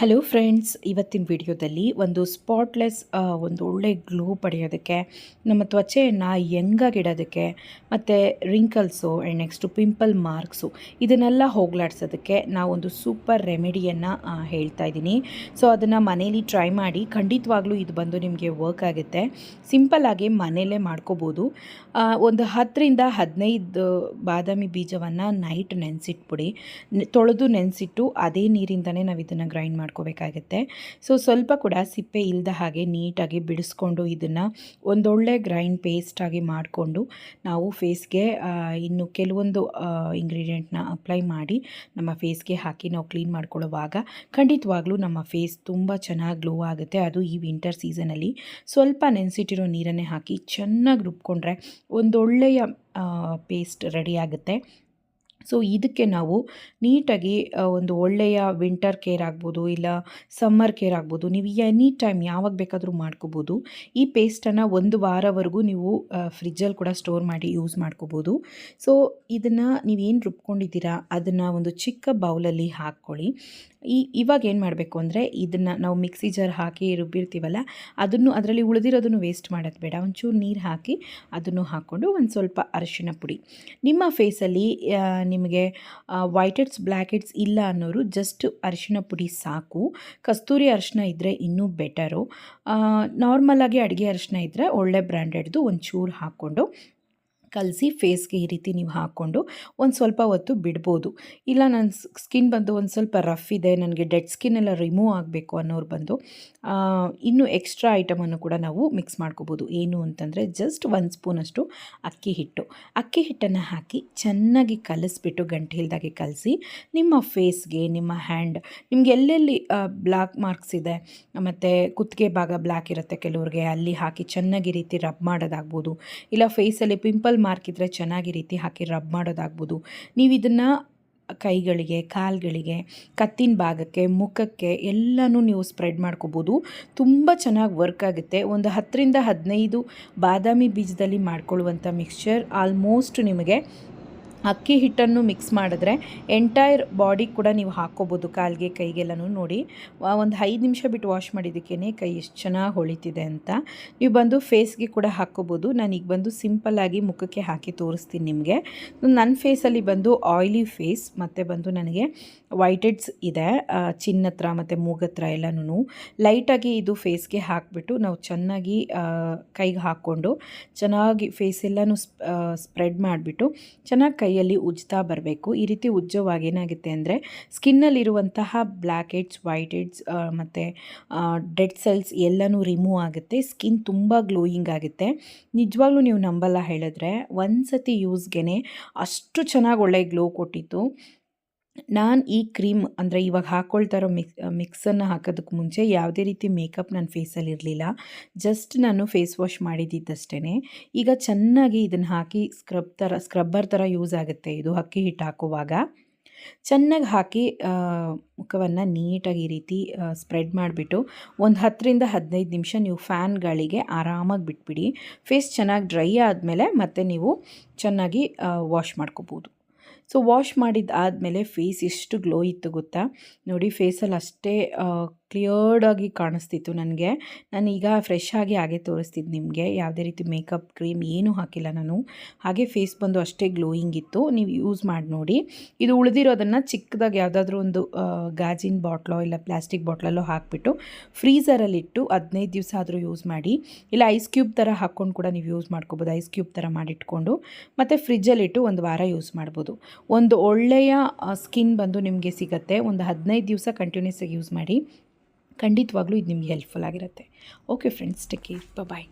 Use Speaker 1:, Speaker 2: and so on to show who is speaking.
Speaker 1: Hello friends ಇವತ್ತಿನ ವಿಡಿಯೋದಲ್ಲಿ ಒಂದು ಸ್ಪಾಟ್ಲೆಸ್ ಒಂದು ಒಳ್ಳೆ ಗ್ಲೋ ಪಡೆಯೋದಕ್ಕೆ, ನಮ್ಮ ತ್ವಚೆಯನ್ನು ಯಂಗಾಗಿಡೋದಕ್ಕೆ ಮತ್ತು wrinkles and next pimple marks ಇದನ್ನೆಲ್ಲ ಹೋಗ್ಲಾಡ್ಸೋದಕ್ಕೆ ನಾವೊಂದು ಸೂಪರ್ ರೆಮಿಡಿಯನ್ನು ಹೇಳ್ತಾ ಇದ್ದೀನಿ. ಸೊ ಅದನ್ನು ಮನೇಲಿ ಟ್ರೈ ಮಾಡಿ, ಖಂಡಿತವಾಗ್ಲೂ ಇದು ಬಂದು ನಿಮಗೆ ವರ್ಕ್ ಆಗುತ್ತೆ. ಸಿಂಪಲ್ಲಾಗಿ ಮನೆಯಲ್ಲೇ ಮಾಡ್ಕೋಬೋದು. ಒಂದು ಹತ್ತರಿಂದ ಹದಿನೈದು ಬಾದಾಮಿ ಬೀಜವನ್ನು ನೈಟ್ ನೆನೆಸಿಟ್ಬಿಡಿ. ತೊಳೆದು ನೆನೆಸಿಟ್ಟು, ಅದೇ ನೀರಿಂದನೇ ನಾವು ಇದನ್ನು ಗ್ರೈಂಡ್ ಮಾಡ್ಕೋಬೇಕಾಗತ್ತೆ. ಸೊ ಸ್ವಲ್ಪ ಕೂಡ ಸಿಪ್ಪೆ ಇಲ್ಲದ ಹಾಗೆ ನೀಟಾಗಿ ಬಿಡಿಸ್ಕೊಂಡು ಇದನ್ನು ಒಂದೊಳ್ಳೆ ಗ್ರೈಂಡ್ ಪೇಸ್ಟಾಗಿ ಮಾಡಿಕೊಂಡು ನಾವು ಫೇಸ್ಗೆ ಇನ್ನು ಕೆಲವೊಂದು ಇಂಗ್ರೀಡಿಯೆಂಟ್ನ ಅಪ್ಲೈ ಮಾಡಿ ನಮ್ಮ ಫೇಸ್ಗೆ ಹಾಕಿ ನಾವು ಕ್ಲೀನ್ ಮಾಡ್ಕೊಳ್ಳುವಾಗ ಖಂಡಿತವಾಗ್ಲೂ ನಮ್ಮ ಫೇಸ್ ತುಂಬ ಚೆನ್ನಾಗಿ ಗ್ಲೋ ಆಗುತ್ತೆ. ಅದು ಈ ವಿಂಟರ್ ಸೀಸನಲ್ಲಿ ಸ್ವಲ್ಪ ನೆನೆಸಿಟ್ಟಿರೋ ನೀರನ್ನೇ ಹಾಕಿ ಚೆನ್ನಾಗಿ ರುಬ್ಕೊಂಡ್ರೆ ಒಂದೊಳ್ಳೆಯ ಪೇಸ್ಟ್ ರೆಡಿ ಆಗುತ್ತೆ. ಸೊ, ಇದಕ್ಕೆ ನಾವು ನೀಟಾಗಿ ಒಂದು ಒಳ್ಳೆಯ ವಿಂಟರ್ ಕೇರ್ ಆಗ್ಬೋದು, ಇಲ್ಲ ಸಮ್ಮರ್ ಕೇರ್ ಆಗ್ಬೋದು, ನೀವು ಎನಿ ಟೈಮ್ ಯಾವಾಗ ಬೇಕಾದರೂ ಮಾಡ್ಕೋಬೋದು. ಈ ಪೇಸ್ಟನ್ನು ಒಂದು ವಾರವರೆಗೂ ನೀವು ಫ್ರಿಜ್ಜಲ್ಲಿ ಕೂಡ ಸ್ಟೋರ್ ಮಾಡಿ ಯೂಸ್ ಮಾಡ್ಕೋಬೋದು. ಸೊ, ಇದನ್ನು ನೀವೇನು ರುಬ್ಕೊಂಡಿದ್ದೀರಾ, ಅದನ್ನು ಒಂದು ಚಿಕ್ಕ ಬೌಲಲ್ಲಿ ಹಾಕ್ಕೊಳ್ಳಿ. ಈ, ಇವಾಗ ಏನು ಮಾಡಬೇಕು ಅಂದರೆ, ಇದನ್ನು ನಾವು ಮಿಕ್ಸಿ ಜಾರ್ ಹಾಕಿ ರುಬ್ಬಿರ್ತೀವಲ್ಲ, ಅದನ್ನು ಅದರಲ್ಲಿ ಉಳಿದಿರೋದನ್ನು ವೇಸ್ಟ್ ಮಾಡೋದು ಬೇಡ. ಒಂಚೂರು ನೀರು ಹಾಕಿ ಅದನ್ನು ಹಾಕ್ಕೊಂಡು ಒಂದು ಸ್ವಲ್ಪ ಅರಿಶಿಣ ಪುಡಿ. ನಿಮ್ಮ ಫೇಸಲ್ಲಿ ನಿಮಗೆ ವೈಟ್ ಹೆಡ್ಸ್ ಬ್ಲ್ಯಾಕ್ ಹೆಡ್ಸ್ ಇಲ್ಲ ಅನ್ನೋರು ಜಸ್ಟ್ ಅರಿಶಿಣ ಪುಡಿ ಸಾಕು. ಕಸ್ತೂರಿ ಅರಿಶಿಣ ಇದ್ದರೆ ಇನ್ನೂ ಬೆಟರು ನಾರ್ಮಲಾಗಿ ಅಡುಗೆ ಅರಿಶಿಣ ಇದ್ದರೆ ಒಳ್ಳೆ ಬ್ರ್ಯಾಂಡೆಡ್ದು ಒಂಚೂರು ಹಾಕ್ಕೊಂಡು ಕಲಸಿ ಫೇಸ್ಗೆ ಈ ರೀತಿ ನೀವು ಹಾಕ್ಕೊಂಡು ಒಂದು ಸ್ವಲ್ಪ ಹೊತ್ತು ಬಿಡ್ಬೋದು. ಇಲ್ಲ ನನ್ನ ಸ್ಕಿನ್ ಬಂದು ಒಂದು ಸ್ವಲ್ಪ ರಫ್ ಇದೆ, ನನಗೆ ಡೆಡ್ ಸ್ಕಿನ್ ಎಲ್ಲ ರಿಮೂವ್ ಆಗಬೇಕು ಅನ್ನೋರು ಬಂದು ಇನ್ನೂ ಎಕ್ಸ್ಟ್ರಾ ಐಟಮನ್ನು ಕೂಡ ನಾವು ಮಿಕ್ಸ್ ಮಾಡ್ಕೋಬೋದು. ಏನು ಅಂತಂದರೆ ಜಸ್ಟ್ ಒಂದು ಸ್ಪೂನಷ್ಟು ಅಕ್ಕಿ ಹಿಟ್ಟು. ಅಕ್ಕಿ ಹಿಟ್ಟನ್ನು ಹಾಕಿ ಚೆನ್ನಾಗಿ ಕಲಿಸ್ಬಿಟ್ಟು ಗಂಟೆ ಹಿಲ್ದಾಗೆ ಕಲಸಿ, ನಿಮ್ಮ ಫೇಸ್ಗೆ, ನಿಮ್ಮ ಹ್ಯಾಂಡ್, ನಿಮ್ಗೆ ಎಲ್ಲೆಲ್ಲಿ ಬ್ಲ್ಯಾಕ್ ಮಾರ್ಕ್ಸ್ ಇದೆ, ಮತ್ತು ಕುತ್ತಿಗೆ ಭಾಗ ಬ್ಲ್ಯಾಕ್ ಇರುತ್ತೆ ಕೆಲವ್ರಿಗೆ, ಅಲ್ಲಿ ಹಾಕಿ ಚೆನ್ನಾಗಿ ರೀತಿ ರಬ್ ಮಾಡೋದಾಗ್ಬೋದು. ಇಲ್ಲ ಫೇಸಲ್ಲಿ ಪಿಂಪಲ್ ಮಾರ್ಕ್ ಇದ್ದರೆ ಚೆನ್ನಾಗಿ ರೀತಿ ಹಾಕಿ ರಬ್ ಮಾಡೋದಾಗ್ಬೋದು. ನೀವು ಇದನ್ನು ಕೈಗಳಿಗೆ, ಕಾಲುಗಳಿಗೆ, ಕತ್ತಿನ ಭಾಗಕ್ಕೆ, ಮುಖಕ್ಕೆ ಎಲ್ಲನೂ ನೀವು ಸ್ಪ್ರೆಡ್ ಮಾಡ್ಕೋಬೋದು. ತುಂಬ ಚೆನ್ನಾಗಿ ವರ್ಕ್ ಆಗುತ್ತೆ. ಒಂದು ಹತ್ತರಿಂದ ಹದಿನೈದು ಬಾದಾಮಿ ಬೀಜದಲ್ಲಿ ಮಾಡ್ಕೊಳ್ಳುವಂಥ ಮಿಕ್ಸ್ಚರ್ ಆಲ್ಮೋಸ್ಟ್ ನಿಮಗೆ ಅಕ್ಕಿ ಹಿಟ್ಟನ್ನು ಮಿಕ್ಸ್ ಮಾಡಿದ್ರೆ ಎಂಟೈರ್ ಬಾಡಿ ಕೂಡ ನೀವು ಹಾಕ್ಕೋಬೋದು ಕಾಲಿಗೆ, ಕೈಗೆಲ್ಲನೂ ನೋಡಿ. ಒಂದು ಐದು ನಿಮಿಷ ಬಿಟ್ಟು ವಾಶ್ ಮಾಡಿದ್ದಕ್ಕೇ ಕೈ ಎಷ್ಟು ಚೆನ್ನಾಗಿ ಹೊಳಿತಿದೆ ಅಂತ. ನೀವು ಬಂದು ಫೇಸ್ಗೆ ಕೂಡ ಹಾಕ್ಕೋಬೋದು. ನಾನೀಗ ಬಂದು ಸಿಂಪಲ್ಲಾಗಿ ಮುಖಕ್ಕೆ ಹಾಕಿ ತೋರಿಸ್ತೀನಿ ನಿಮಗೆ. ನನ್ನ ಫೇಸಲ್ಲಿ ಬಂದು ಆಯ್ಲಿ ಫೇಸ್ ಮತ್ತು ಬಂದು ನನಗೆ ವೈಟೆಡ್ಸ್ ಇದೆ. ಚಿನ್ನತ್ರ ಮತ್ತು ಮೂಗತ್ರ ಎಲ್ಲನೂ ಲೈಟಾಗಿ ಇದು ಫೇಸ್ಗೆ ಹಾಕಿಬಿಟ್ಟು ನಾವು ಚೆನ್ನಾಗಿ ಕೈಗೆ ಹಾಕ್ಕೊಂಡು ಚೆನ್ನಾಗಿ ಫೇಸ್ ಎಲ್ಲನೂ ಸ್ಪ್ರೆಡ್ ಮಾಡಿಬಿಟ್ಟು ಚೆನ್ನಾಗಿ ಕೈಯಲ್ಲಿ ಉಜ್ತಾ ಬರಬೇಕು. ಈ ರೀತಿ ಉಜ್ಜೋವಾಗ ಏನಾಗುತ್ತೆ ಅಂದರೆ ಸ್ಕಿನ್ನಲ್ಲಿರುವಂತಹ ಬ್ಲ್ಯಾಕ್ ಹೆಡ್ಸ್, ವೈಟ್ ಹೆಡ್ಸ್ ಮತ್ತು ಡೆಡ್ ಸೆಲ್ಸ್ ಎಲ್ಲನೂ ರಿಮೂವ್ ಆಗುತ್ತೆ. ಸ್ಕಿನ್ ತುಂಬ ಗ್ಲೋಯಿಂಗ್ ಆಗುತ್ತೆ. ನಿಜವಾಗ್ಲೂ ನೀವು ನಂಬಲ್ಲ ಹೇಳಿದ್ರೆ ಒಂದು ಸತಿ ಯೂಸ್ಗೆ ಅಷ್ಟು ಚೆನ್ನಾಗಿ ಒಳ್ಳೆ ಗ್ಲೋ ಕೊಟ್ಟಿತ್ತು. ನಾನು ಈ ಕ್ರೀಮ್ ಅಂದರೆ ಇವಾಗ ಹಾಕ್ಕೊಳ್ತಾ ಇರೋ ಮಿಕ್ಸ್ ಮಿಕ್ಸನ್ನು ಹಾಕೋದಕ್ಕೆ ಮುಂಚೆ ಯಾವುದೇ ರೀತಿ ಮೇಕಪ್ ನನ್ನ ಫೇಸಲ್ಲಿ ಇರಲಿಲ್ಲ. ಜಸ್ಟ್ ನಾನು ಫೇಸ್ ವಾಶ್ ಮಾಡಿದ್ದಿದ್ದಷ್ಟೇ ಈಗ ಚೆನ್ನಾಗಿ ಇದನ್ನು ಹಾಕಿ ಸ್ಕ್ರಬ್ ಥರ ಸ್ಕ್ರಬ್ಬರ್ ಥರ ಯೂಸ್ ಆಗುತ್ತೆ ಇದು ಅಕ್ಕಿ ಹಿಟ್ಟು ಹಾಕುವಾಗ. ಚೆನ್ನಾಗಿ ಹಾಕಿ ಮುಖವನ್ನು ನೀಟಾಗಿ ಈ ರೀತಿ ಸ್ಪ್ರೆಡ್ ಮಾಡಿಬಿಟ್ಟು ಒಂದು ಹತ್ತರಿಂದ ಹದಿನೈದು ನಿಮಿಷ ನೀವು ಫ್ಯಾನ್ ಗಾಳಿಗೆ ಆರಾಮಾಗಿ ಬಿಟ್ಬಿಡಿ. ಫೇಸ್ ಚೆನ್ನಾಗಿ ಡ್ರೈ ಆದಮೇಲೆ ಮತ್ತೆ ನೀವು ಚೆನ್ನಾಗಿ ವಾಶ್ ಮಾಡ್ಕೋಬೋದು. ಸೊ ವಾಶ್ ಮಾಡಿದ ಆದಮೇಲೆ ಫೇಸ್ ಎಷ್ಟು ಗ್ಲೋ ಇತ್ತು ಗೊತ್ತಾ? ನೋಡಿ ಫೇಸಲ್ಲಿ ಅಷ್ಟೇ ಕ್ಲಿಯರ್ಡಾಗಿ ಕಾಣಿಸ್ತಿತ್ತು ನನಗೆ. ನಾನು ಈಗ ಫ್ರೆಶ್ ಆಗಿ ಹಾಗೆ ತೋರಿಸ್ತಿದ್ದು ನಿಮಗೆ. ಯಾವುದೇ ರೀತಿ ಮೇಕಪ್ ಕ್ರೀಮ್ ಏನೂ ಹಾಕಿಲ್ಲ ನಾನು. ಹಾಗೆ ಫೇಸ್ ಬಂದು ಅಷ್ಟೇ ಗ್ಲೋಯಿಂಗ್ ಇತ್ತು. ನೀವು ಯೂಸ್ ಮಾಡಿ ನೋಡಿ. ಇದು ಉಳಿದಿರೋದನ್ನು ಚಿಕ್ಕದಾಗಿ ಯಾವುದಾದ್ರೂ ಒಂದು ಗಾಜಿನ ಬಾಟ್ಲೋ ಇಲ್ಲ ಪ್ಲಾಸ್ಟಿಕ್ ಬಾಟ್ಲಲ್ಲೋ ಹಾಕಿಬಿಟ್ಟು ಫ್ರೀಸರಲ್ಲಿಟ್ಟು ಹದಿನೈದು ದಿವಸ ಆದರೂ ಯೂಸ್ ಮಾಡಿ. ಇಲ್ಲ ಐಸ್ ಕ್ಯೂಬ್ ಥರ ಹಾಕ್ಕೊಂಡು ಕೂಡ ನೀವು ಯೂಸ್ ಮಾಡ್ಕೋಬೋದು. ಐಸ್ ಕ್ಯೂಬ್ ಥರ ಮಾಡಿಟ್ಕೊಂಡು ಮತ್ತು ಫ್ರಿಜ್ಜಲ್ಲಿಟ್ಟು ಒಂದು ವಾರ ಯೂಸ್ ಮಾಡ್ಬೋದು. ಒಂದು ಒಳ್ಳೆಯ ಸ್ಕಿನ್ ಬಂದು ನಿಮಗೆ ಸಿಗುತ್ತೆ. ಒಂದು ಹದಿನೈದು ದಿವಸ ಕಂಟಿನ್ಯೂಸ್ ಆಗಿ ಯೂಸ್ ಮಾಡಿ. ಖಂಡಿತವಾಗ್ಲೂ ಇದು ನಿಮಗೆ ಹೆಲ್ಪ್ಫುಲ್ ಆಗಿರುತ್ತೆ. Okay friends take care bye